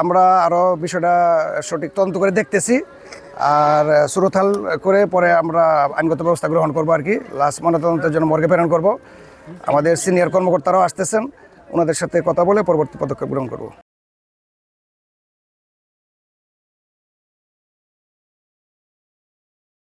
আমরা আরও বিষয়টা সঠিক তদন্ত করে দেখতেছি। আর সুরথাল করে পরে আমরা আইনগত ব্যবস্থা গ্রহণ করব আর কি। লাস্ট ময়নাতদন্তের জন্য মর্গে প্রেরণ করব। আমাদের সিনিয়র কর্মকর্তারাও আসতেছেন। ওনাদের সাথে কথা বলে পরবর্তী পদক্ষেপ গ্রহণ করব।